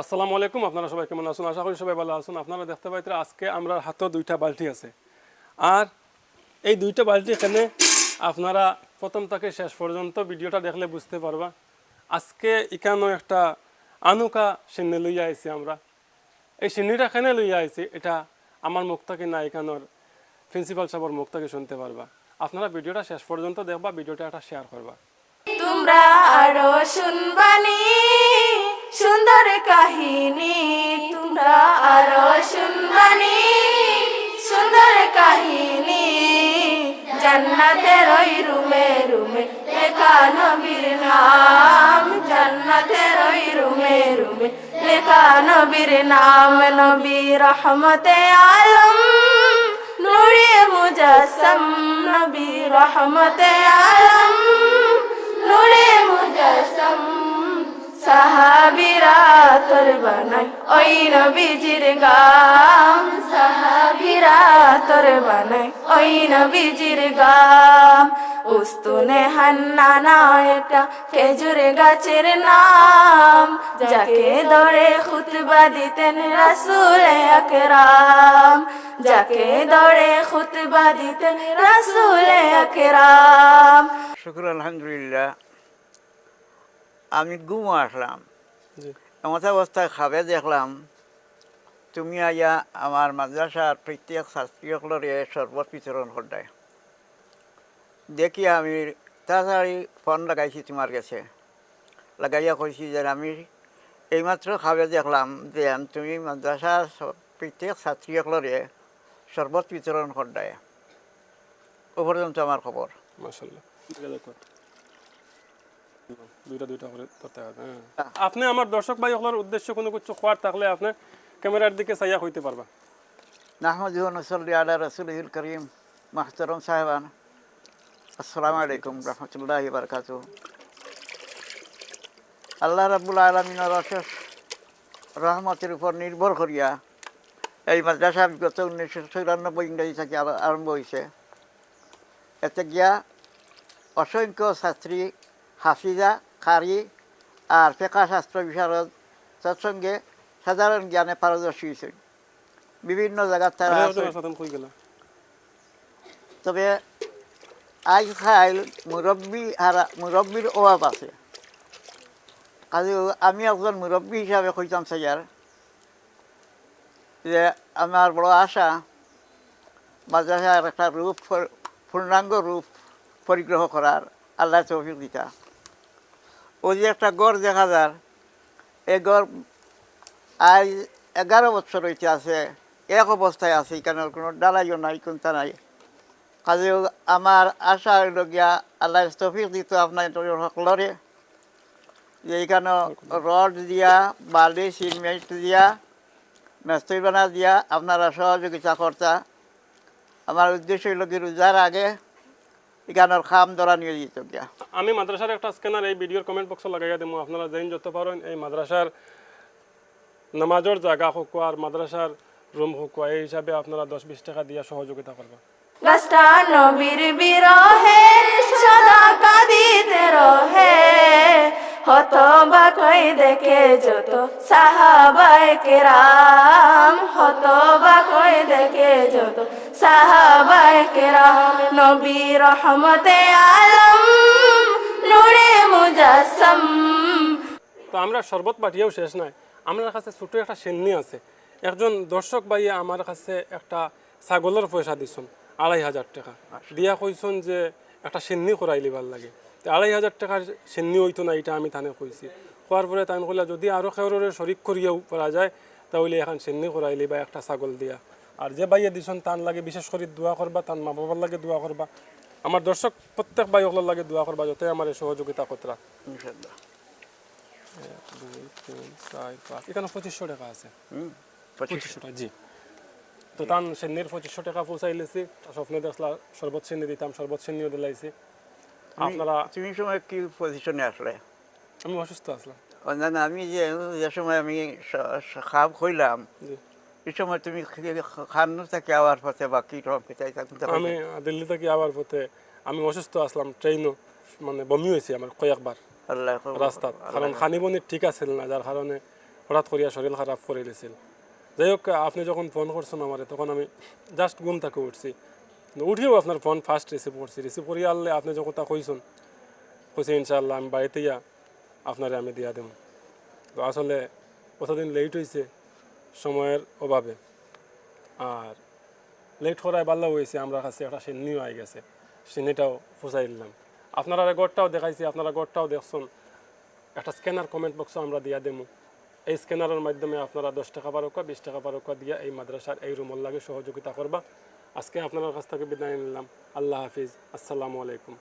আসসালামু আলাইকুম, আপনারা সবাই কেমন আছেন? আশা করি সবাই ভালো আছেন। আপনারা দেখতে পাইতে আজকে আমরা হাতে দুইটা বালতি আছে। আর এই দুইটা বালতি এখানে আপনারা প্রথম থেকে শেষ পর্যন্ত ভিডিওটা দেখলে বুঝতে পারবা। আজকে এখানেও একটা আনুকা সিন্নি লইয়া আইছি আমরা। এই সিন্নিটা এখানে লইয়া আইছি? এটা আমার মুখ থেকে না এখানোর প্রিন্সিপাল সাহেবের মুখ থেকে শুনতে পারবা। আপনারা ভিডিওটা শেষ পর্যন্ত দেখবা, ভিডিওটা একটা শেয়ার করবা। তোমরা আরও শুনবানি। সুন্দর কাহিনী, তোমরা আরও শুনবানি। সুন্দর কাহিনী, জান্নাতের ওই রুমে রুমে লেখা নবীর নাম। জান্নাতের ওই রুমে রুমে লেখা নবীর নাম। নবী রহমতে আলম, নূরে মুজাসম। নবী রহমতে আলম, নূরে মুজাসম। সাহাবিরা তোর বানাই ওই নবীজির গাম সাহাবিরা তোর বানাই ওই নবীজির গাম উস্তুনে হান্নানা এটা খেজুর গাছের নাম। যাকে দরে খুতবা দিতেন রাসুল আকরাম। যাকে দরে খুতবা দিতেন রাসুল আকরাম। শুক্র আলহামদুলিল্লাহ। আমি গুমো আসলাম। এমত অবস্থায় খাবে দেখলাম। তুমি আইয়া আমার মাদ্রাসার প্রত্যেক ছাত্রীসকলরে শরবত বিতরণ করদায়। দেখি আমি তাড়াতাড়ি ফোন লাগাইছি তোমার কাছে। লাগাইয়া কইছি যে আমি এইমাত্র খাবে দেখলাম যে তুমি মাদ্রাসার স- প্রত্যেক ছাত্রীসকলরে শরবত বিতরণ করদায়। ও পর্যন্ত আমার খবর। মাশাল্লাহ দেখো দুইটা দুইটা করে ধরতে হবে। আপনি আমার দর্শক ভাই সকলের উদ্দেশ্য কোনো কিছু খোয়ার থাকলে আপনি ক্যামেরার দিকে চাইয়া হইতে পারবা। নাহমদ নসল্লি আলা রসুলহিল করিম মাহতরম সাহেবান। আসসালামু আলাইকুম রহমতুল্লাহ বারকাত আল্লাহ রাবুল আলমিনের অশেষ রহমতের উপর নির্ভর করিয়া এই মাদ্রাসা বিগত উনিশশো চৌরানব্বই ইংরেজি থেকে আরম্ভ হয়েছে এতে গিয়া অসংখ্য ছাত্রী হাফিজা কারি আর ফেকা শাস্ত্র বিশারদ তৎসঙ্গে সাধারণ জ্ঞানে পারদর্শী হয়েছে বিভিন্ন জায়গার তারা তবে আজ খাইল মুরব্বী আর মুরব্বীর অভাব আছে। কাজে আমি একজন মুরব্বী হিসাবে কইতাম স্যার যে আমার বড় আশা মাদ্রাসার একটা রূপ পূর্ণাঙ্গ রূপ পরিগ্রহ করার। আল্লাহ তৌফিক দিতা। ওই যে একটা গড় দেখা যার, এই গড় আজ এগারো বছর হইতে আছে, এক অবস্থায় আছে, এখানে কোনো ডালাইও নাই, কোনটা নাই। কাজে আমার আশা হইল গিয়া আল্লাহ তফিক দিত আপনার সকলরে যে এখানে রড দিয়া, বালি, সিমেন্ট দিয়া মেস্তই বানা দিয়া আপনারা সহযোগিতা করতা। আমার উদ্দেশ্য হইল কি রোজার আগে এখানের খাম ধরা নিয়ে দিত গিয়া। আমি মাদ্রাসার একটা স্ক্যানার এই ভিডিওর কমেন্ট বক্সে লাগাইয়া দেবো আপনারা জেন যত পারেন এই মাদ্রাসার নামাজের জায়গা হোক আর মাদ্রাসার রুম হোক এই হিসাবে আপনারা দশ বিশ টাকা দিয়া সহযোগিতা করবেন রাস্তা নবীর বিরহে সদা কাঁদিতে রহে হত বা কই দেখে যত সাহাবাই কেরাম হত বা কই দেখে যত সাহাবাই কেরাম। নবী রহমতে আলম, নূরে মুজাসম। তো আমরা শরবত পাঠিয়েও শেষ নাই। আমার কাছে ছোট একটা সেন্নি আছে। একজন দর্শক ভাইয়া আমার কাছে একটা ছাগলের পয়সা দিছুন, আড়াই হাজার টাকা। দিয়া কইছুন যে একটা সেন্নি করাই লিবার লাগে। আড়াই হাজার টাকার সেন্নি হইতো না এটা আমি থানে কইছি। কোয়ার পরে তাই কইলা যদি আরও খেউরের শরিক করিয়াও করা যায় তাহলে এখন সেন্নি করাইলি বা একটা ছাগল দিয়া। আর যে বাইয়া দিছুন তান লাগে বিশেষ করে দোয়া করবা তান মা বাবার লাগে দোয়া করবা আমার দর্শক প্রত্যেক ভাই ওগুলোর লাগে দোয়া করবা যতই আমার সহযোগিতা কতরা ইনশাল্লাহ দুই তিন চার পাঁচ এখানে পঁচিশশো টাকা আছে। পঁচিশশো টাকা জি। তো তান সেন্নির পঁচিশশো টাকা পৌঁছাইলেছি স্বপ্নে দেখলা সেন্নি দিতাম সেন্নিও দিলাইছি। আপনারা তুমি সময় কি পজিশনে আসলে? আমি অসুস্থ আসলাম অন্যান্য আমি যে যে সময় আমি হইলাম এই সময় তুমি খান থেকে আওয়ার পথে বা কি রকম আমি দিল্লি থেকে আবার পথে আমি অসুস্থ আসলাম ট্রেনও মানে বমি হয়েছে আমার কয়েকবার আল্লাহ রাস্তাত। খানি খানিবনি ঠিক আছিল না যার কারণে হঠাৎ করিয়া শরীর খারাপ করে দিয়েছিল যাই হোক আপনি যখন ফোন করছেন আমার তখন আমি জাস্ট ঘুম থেকে উঠছি। উঠিও আপনার ফোন ফার্স্ট রিসিভ করছি। রিসিভ করিয়া আনলে আপনি যখন তা কইছেন কইছি ইনশাল্লাহ আমি বাড়িতে ইয়া আপনারে আমি দিয়া দেব। তো আসলে কতদিন লেট হয়েছে সময়ের অভাবে। আর লেট করায় ভালো হয়েছে আমরা কাছে একটা সিন্নিও আই গেছে, সিন্নিটাও ফুসাই দিলাম। আপনারা গড়টাও দেখাইছি, আপনারা গড়টাও দেখছেন একটা স্ক্যানার কমেন্ট বক্সও আমরা দিয়া দেবো। এই স্ক্যানারের মাধ্যমে আপনারা দশ টাকা বারোকা বিশ টাকা বারোকা দিয়ে এই মাদ্রাসার এই রুমল লাগে সহযোগিতা করবা। আজকে আপনার কাছ থেকে বিদায় নিলাম আল্লাহ হাফিজ আসসালামু আলাইকুম